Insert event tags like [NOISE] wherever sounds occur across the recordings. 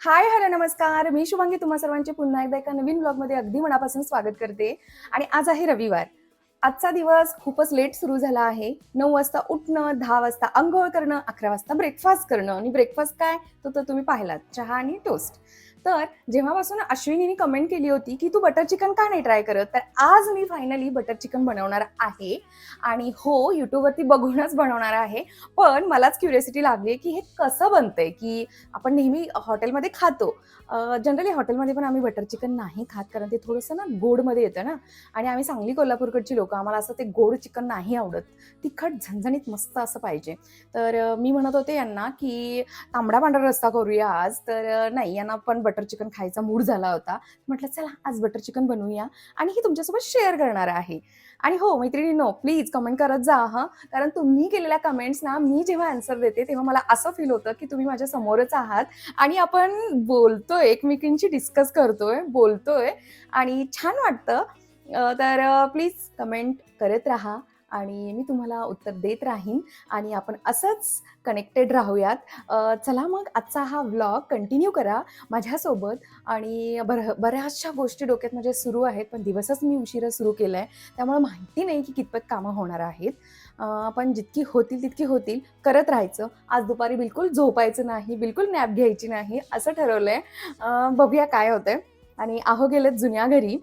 Hi hello नमस्कार. मी शुभांगी तुम्हा सर्वांचे पुन्हा एकदा एका नवीन ब्लॉगमध्ये अगदी मनापासून स्वागत करते. आणि आज आहे रविवार. आजचा दिवस खूपच लेट सुरू झाला आहे. नऊ वाजता उठणं दहा वाजता आंघोळ करणं अकरा वाजता ब्रेकफास्ट करणं. आणि ब्रेकफास्ट काय? तो तर तुम्ही पाहिलात. चहा आणि टोस्ट तर जेव्हापासून अश्विनीने कमेंट केली होती की तू बटर चिकन का नाही ट्राय करत तर आज मी फायनली बटर चिकन बनवणार आहे. आणि हो यूट्यूबवरती बघूनच बनवणार आहे. पण मलाच क्युरियोसिटी लागली की हे कसं बनतंय? की आपण नेहमी हॉटेलमध्ये खातो. जनरली हॉटेलमध्ये पण आम्ही बटर चिकन नाही खात कारण ते थोडंसं ना गोडमध्ये येतं ना. आणि आम्ही सांगली कोल्हापूरकडची लोक आम्हाला असं ते गोड चिकन नाही आवडत. तिखट झणझणीत मस्त असं पाहिजे. तर मी म्हणत होते यांना की तांबडा पांढरा रस्ता करूया आज. तर नाही यांना पण बटर चिकन खायचा मूड झाला होता. म्हटलं चला आज बटर चिकन बनवूया. आणि ही तुमच्यासोबत शेअर करणार आहे. आणि हो मैत्रिणी नो प्लीज कमेंट करत जा हा. कारण तुम्ही केलेल्या कमेंट्स ना मी जेव्हा आन्सर देते तेव्हा मला असं फील होतं की तुम्ही माझ्या समोरच आहात. आणि आपण बोलतोय एकमेकींशी डिस्कस करतोय बोलतोय. आणि छान वाटतं. तर प्लीज कमेंट करत राहा. आणि मी तुम्हाला उत्तर देत राहीन आणि आपण असंच कनेक्टेड राहूयात. चला मग आजचा हा व्लॉग कंटिन्यू करा माझ्यासोबत. आणि बर बऱ्याचशा गोष्टी डोक्यात माझ्या सुरू आहेत पण दिवसच मी उशिरा सुरू केला आहे त्यामुळे माहिती नाही की कितपत कामं होणार आहेत. पण जितकी होतील तितकी होतील. करत राहायचं. आज दुपारी बिलकुल झोपायचं नाही बिलकुल नॅप घ्यायची नाही असं ठरवलं आहे बघूया काय होतंय. आणि आहो गेलेत जुन्या घरी.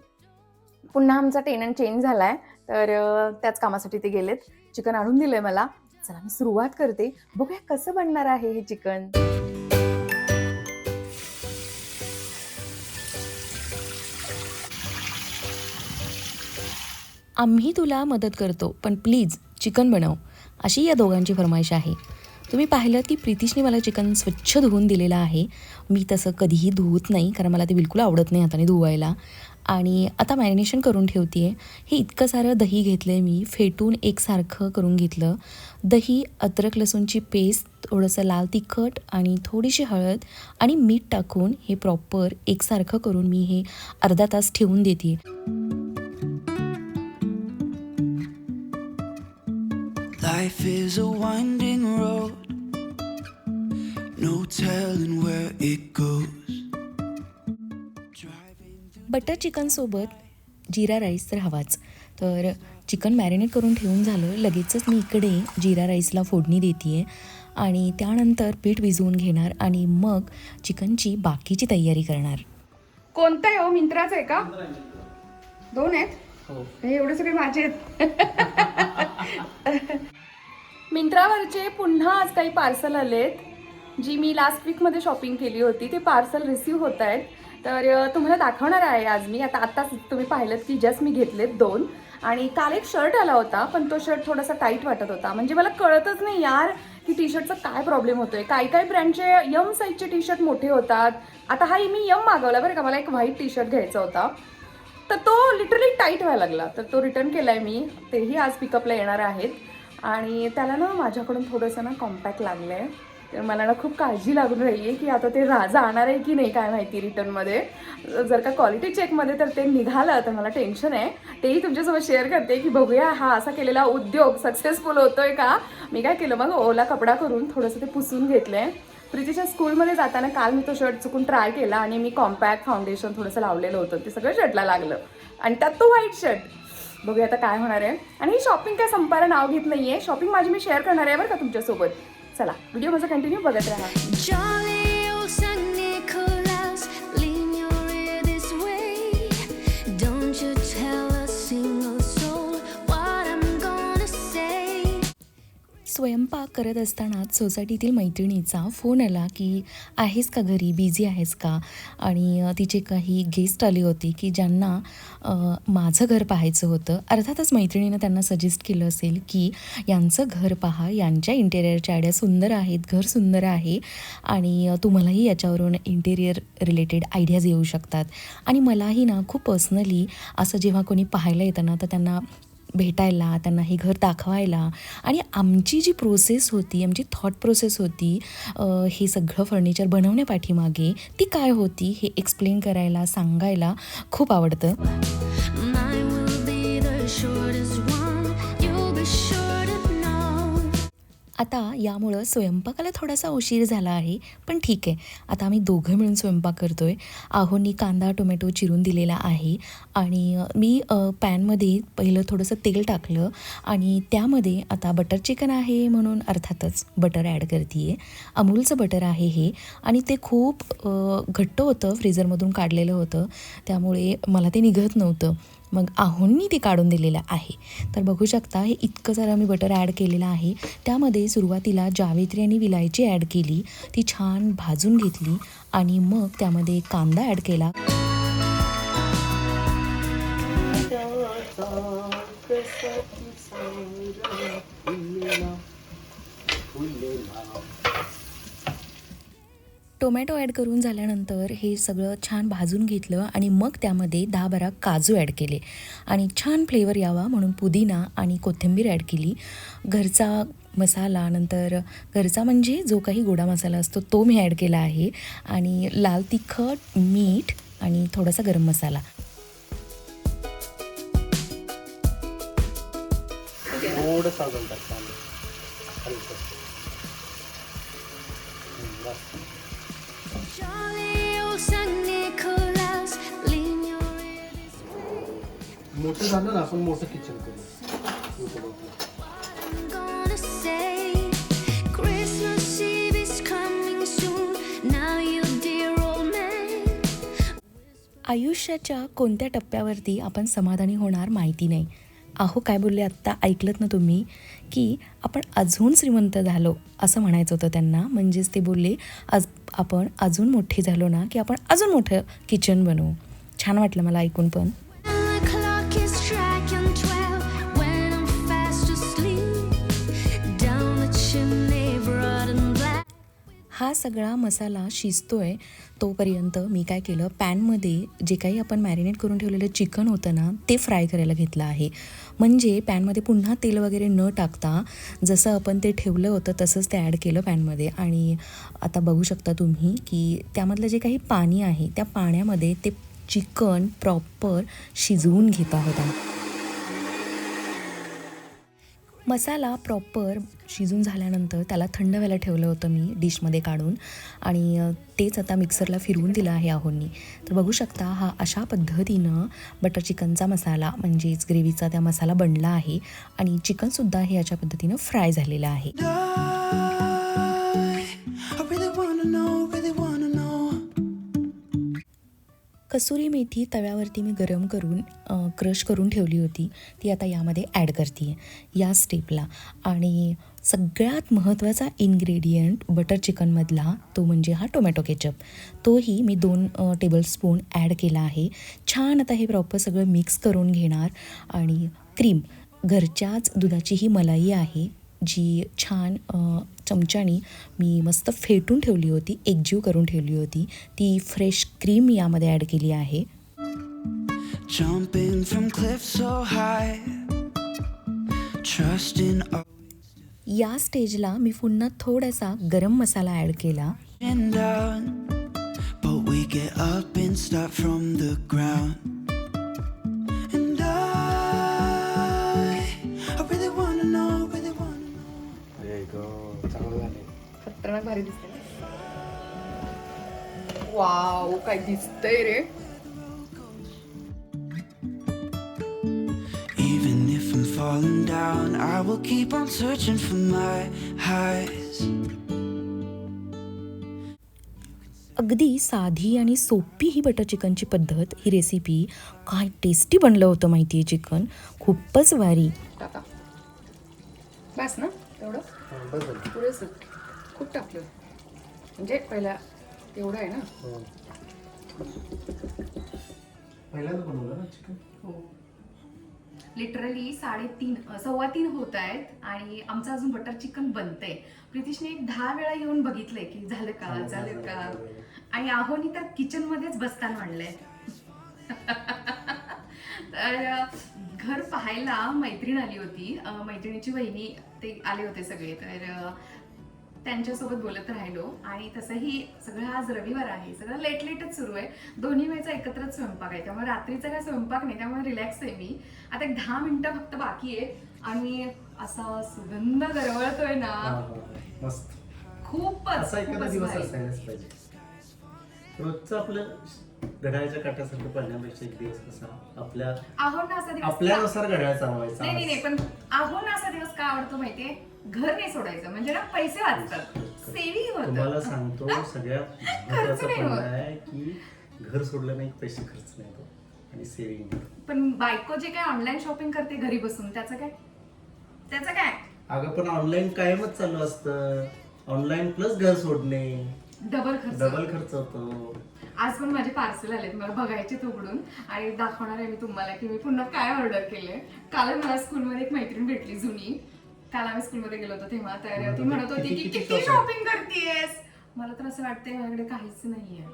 पुन्हा आमचा टेनंट चेंज झाला आहे तर त्याच कामासाठी ते गेलेत. चिकन आणून दिलंय मला. चला मी सुरुवात करते. बघूया कसं बनणार आहे हे चिकन. आम्ही तुला मदत करतो पण प्लीज चिकन बनव. अशी या दोघांची फरमाईश आहे. तुम्ही पाहिलं की प्रितीशने मला चिकन स्वच्छ धुवून दिलेलं आहे. मी तसं कधीही धुवत नाही कारण मला ते बिलकुल आवडत नाही हाताने धुवायला. आणि आता मॅरिनेशन करून ठेवते आहे हे इतकं सारं दही घेतलं आहे मी फेटून एकसारखं करून घेतलं. दही अद्रक लसूणची पेस्ट थोडंसं लाल तिखट आणि थोडीशी हळद आणि मीठ टाकून हे प्रॉपर एकसारखं करून मी हे अर्धा तास ठेवून देते Life is a winding road, no telling where it goes. Butter चिकनसोबत jeera rice तर हवाच. तर चिकन मॅरिनेट करून ठेवून झालं. लगेचच मी इकडे जिरा राईसला फोडणी देते आहे आणि त्यानंतर पीठ भिजवून घेणार आणि मग चिकनची बाकीची तयारी करणार. कोणतं आहे हो? मिंत्राचं आहे का? दोन आहेत? हे. एवढे सगळे माझे आहेत. [LAUGHS] मिंत्रावरचे पुन्हा आज काही पार्सल आलेत. जी मी लास्ट वीकमध्ये शॉपिंग केली होती ते पार्सल रिसीव होत आहेत. तर तुम्हाला दाखवणार आहे आज मी. आता आत्ताच तुम्ही पाहिलं की जस्ट मी घेतलेत दोन. आणि काल एक शर्ट आला होता पण तो शर्ट थोडासा टाईट वाटत होता. म्हणजे मला कळतच नाही यार की टी शर्टचा काय प्रॉब्लेम होतोय. काय काय ब्रँडचे यम साईजचे टी शर्ट मोठे होतात. आता हा मी यम मागवला बरं का. मला एक व्हाईट टी शर्ट घ्यायचा होता. तर तो लिटरली टाईट व्हायला लागला. तर तो रिटर्न केला आहे मी. तेही आज पिकअपला येणार आहेत. आणि त्याला ना माझ्याकडून थोडंसं ना कॉम्पॅक्ट लागलं आहे तर मला ना खूप काळजी लागून राहिली आहे की आता ते रा जाणार आहे की नाही काय माहिती रिटर्नमध्ये जर का क्वालिटी चेकमध्ये तर ते निघालं तर मला टेन्शन आहे. तेही तुमच्यासोबत शेअर करते की बघूया हा असा केलेला उद्योग सक्सेसफुल होतोय का? मी काय केलं मग ओला कपडा करून थोडंसं ते पुसून घेतलं आहे प्रीतीच्या स्कूलमध्ये जाताना काल मी तो शर्ट चुकून ट्राय केला आणि मी कॉम्पॅक्ट फाउंडेशन थोडंसं लावलेलं होतं. ते सगळं शर्टला लागलं. आणि त्यात तो व्हाईट शर्ट बघूया आता काय होणार आहे. आणि ही शॉपिंग काय संपायला नाव घेत नाही आहे शॉपिंग माझी मी शेअर करणार आहे बरं का तुमच्यासोबत? चला व्हिडिओ माझा कंटिन्यू बघत राहा. स्वयंपाक करत असतानाच सोसायटीतील मैत्रिणीचा फोन आला की आहेस का घरी? बिझी आहेस का? आणि तिचे काही गेस्ट आले होते की ज्यांना माझं घर पाहायचं होतं. अर्थातच मैत्रिणीनं त्यांना सजेस्ट केलं असेल की यांचं घर पहा. यांच्या इंटेरियरच्या आयडिया सुंदर आहेत. घर सुंदर आहे. आणि तुम्हालाही याच्यावरून इंटेरियर रिलेटेड आयडियाज येऊ शकतात. आणि मलाही ना खूप पर्सनली असं जेव्हा कोणी पाहायला येतं ना तर त्यांना भेटायला त्यांना हे घर दाखवायला. आणि आमची जी प्रोसेस होती आमची थॉट प्रोसेस होती हे सगळं फर्निचर बनवण्यापाठीमागे ती काय होती हे एक्सप्लेन करायला सांगायला खूप आवडतं. आता यामुळं स्वयंपाकाला थोडासा उशीर झाला आहे पण ठीक आहे. आता आम्ही दोघं मिळून स्वयंपाक करतो आहे आहोनी कांदा टोमॅटो चिरून दिलेला आहे आणि मी पॅनमध्ये पहिलं थोडंसं तेल टाकलं आणि त्यामध्ये आता बटर चिकन आहे म्हणून अर्थातच बटर ॲड करते आहे अमूलचं बटर आहे हे आणि ते खूप घट्ट होतं फ्रीझरमधून काढलेलं होतं. त्यामुळे मला ते निघत नव्हतं. मग आहोंनी ते काढून दिलेलं आहे. तर बघू शकता हे इतकं जरा मी बटर ॲड केलेलं आहे त्यामध्ये सुरुवातीला जावेत्री आणि विलायची ॲड केली ती छान भाजून घेतली आणि मग त्यामध्ये कांदा ॲड केला. टोमॅटो ॲड करून झाल्यानंतर हे सगळं छान भाजून घेतलं आणि मग त्यामध्ये दहा बारा काजू ॲड केले. आणि छान फ्लेवर यावा म्हणून पुदिना आणि कोथिंबीर ॲड केली. घरचा मसाला नंतर घरचा म्हणजे जो काही गोडा मसाला असतो तो मी ॲड केला आहे. आणि लाल तिखट मीठ आणि थोडासा गरम मसाला. थोडं मोठं झालं ना आपण मोठं किचन करू. आयुष्याच्या कोणत्या टप्प्यावरती आपण समाधानी होणार माहिती नाही. अहो काय बोलले आत्ता? ऐकलत ना तुम्ही की आपण अजून श्रीमंत झालो असं म्हणायचं होतं त्यांना. म्हणजेच ते बोलले आज आपण अजून मोठे झालो ना की आपण अजून मोठं किचन बनवू. छान वाटलं मला ऐकून पण. हा सगळा मसाला शिजतोय तोपर्यंत मी काय केलं पॅनमध्ये जे काही आपण मॅरिनेट करून ठेवलेलं चिकन होतं ना ते फ्राय करायला घेतलं आहे म्हणजे पॅनमध्ये पुन्हा तेल वगैरे न टाकता जसं आपण ते ठेवलं होतं तसंच ते ॲड केलं पॅनमध्ये आणि आता बघू शकता तुम्ही की त्यामधलं जे काही पाणी आहे त्या पाण्यामध्ये ते चिकन प्रॉपर शिजवून घेत आहोत आम्ही. मसाला प्रॉपर शिजून झाल्यानंतर त्याला थंड व्हायला ठेवलं होतं मी डिशमध्ये काढून. आणि तेच आता मिक्सरला फिरवून दिलं आहे आहोंनी. तर बघू शकता हा अशा पद्धतीनं बटर चिकनचा मसाला म्हणजेच ग्रेव्हीचा त्या मसाला बनला आहे. आणि चिकनसुद्धा हे अशा पद्धतीनं फ्राय झालेलं आहे. कसुरी मेथी तव्यावरती मी गरम करून क्रश करून ठेवली होती. ती आता यामध्ये ॲड करते आहे या स्टेपला. आणि सगळ्यात महत्त्वाचा इन्ग्रेडियंट बटर चिकनमधला तो म्हणजे हा टोमॅटो केचप. तोही मी दोन टेबलस्पून ॲड केला आहे. छान आता हे प्रॉपर सगळं मिक्स करून घेणार. आणि क्रीम घरच्याच दुधाची ही मलाई आहे जी छान चमच्यानी मी मस्त फेटून ठेवली होती एकजीव करून ठेवली होती. ती फ्रेश क्रीम यामध्ये ॲड केली आहे. या स्टेजला मी पुन्हा थोडासा गरम मसाला ॲड केला. But we get up and start. खतरनाक भारी दिसते वाव काय दिसतंय रे. Falling down, I will keep on searching for my highs. अगदी साधी आणि सोपी ही बटर चिकनची पद्धत ही रेसिपी काय टेस्टी बनलं होतं माहिती आहे चिकन खूपच भारी. टाका. बस ना तेवढं. पुरेसं खूप टाकलं. म्हणजे पहिला तेवढं आहे ना? हं. पहिल्यांदा बनवलं ना चिकन हो. लिटरली साडेतीन अ, सव्वा तीन होत आहेत आणि आमचं अजून बटर चिकन बनतंय. प्रितिशने एक दहा वेळा येऊन बघितलंय की झालं का झालं का? आणि आहोनी तर किचन मध्येच बसताना म्हणलंय तर घर पाहायला मैत्रीण आली होती. मैत्रिणीची वहिनी ते आले होते सगळे. तर त्यांच्यासोबत बोलत राहिलो आणि तसंही सगळं आज रविवार आहे सगळं लेट लेटच सुरू आहे. दोन्ही वेळचा एकत्रच स्वयंपाक आहे. त्यामुळे रात्रीचा काय स्वयंपाक नाही त्यामुळे रिलॅक्स आहे मी. आता एक दहा मिनिटं फक्त बाकी आहे आणि असा सुगंध दरवळतोय हा, ना. मस्त. खूपच खूपच रोजचं आपलं घड्याळाच्या काट्यासारखं पडण्यापेक्षा एक दिवस कसा आपल्या आहो ना असा दिवस आपल्यानुसार घड्याळ चालवायचा नाही नाही नाही पण आहो ना असा दिवस का आवडतो माहितीये? घर नाही सोडायचं म्हणजे ना पैसे वाचतात सेव्हिंग तुम्हाला होतं. सांगतो सगळ्यात महत्वाचं नाही. आहे की घर सोडलं नाही की पैसे खर्च नाही होत. आणि सेव्हिंग पण बायको जे काय ऑनलाईन शॉपिंग करते घरी बसून त्याचं काय? त्याचं काय? अगं पण ऑनलाईन कायमच चालू असतं. ऑनलाईन प्लस घर सोडणे. डबल खर्च. डबल खर्च होतो. आज पण माझे पार्सल आलेत मला बघायचे उघडून. आणि दाखवणार आहे मी तुम्हाला की मी पुन्हा काय ऑर्डर केले काल मला स्कूलमध्ये एक मैत्रीण भेटली जुनी. काल आम्ही स्कूलमध्ये गेलो होतो तेव्हा तर ती म्हणत होती की किती-? शॉपिंग करतेस मला तर असं वाटतंय माझ्याकडे काहीच नाहीये.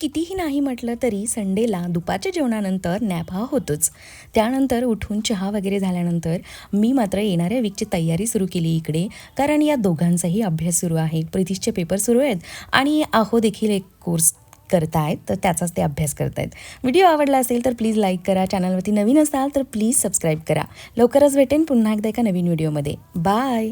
कितीही नाही म्हटलं तरी संडेला दुपारच्या जेवणानंतर नॅप हा होतोच. त्यानंतर उठून चहा वगैरे झाल्यानंतर मी मात्र येणाऱ्या वीकची तयारी सुरू केली इकडे कारण या दोघांचाही अभ्यास सुरू आहे. प्रितिशचे पेपर सुरू आहेत आणि आहो देखील एक कोर्स करतायत तर त्याचाच ते अभ्यास करतायत. व्हिडिओ आवडला असेल तर प्लीज लाईक करा चॅनलवरती नवीन असाल तर प्लीज सबस्क्राईब करा. लवकरच भेटेन पुन्हा एकदा एका नवीन व्हिडिओमध्ये. बाय!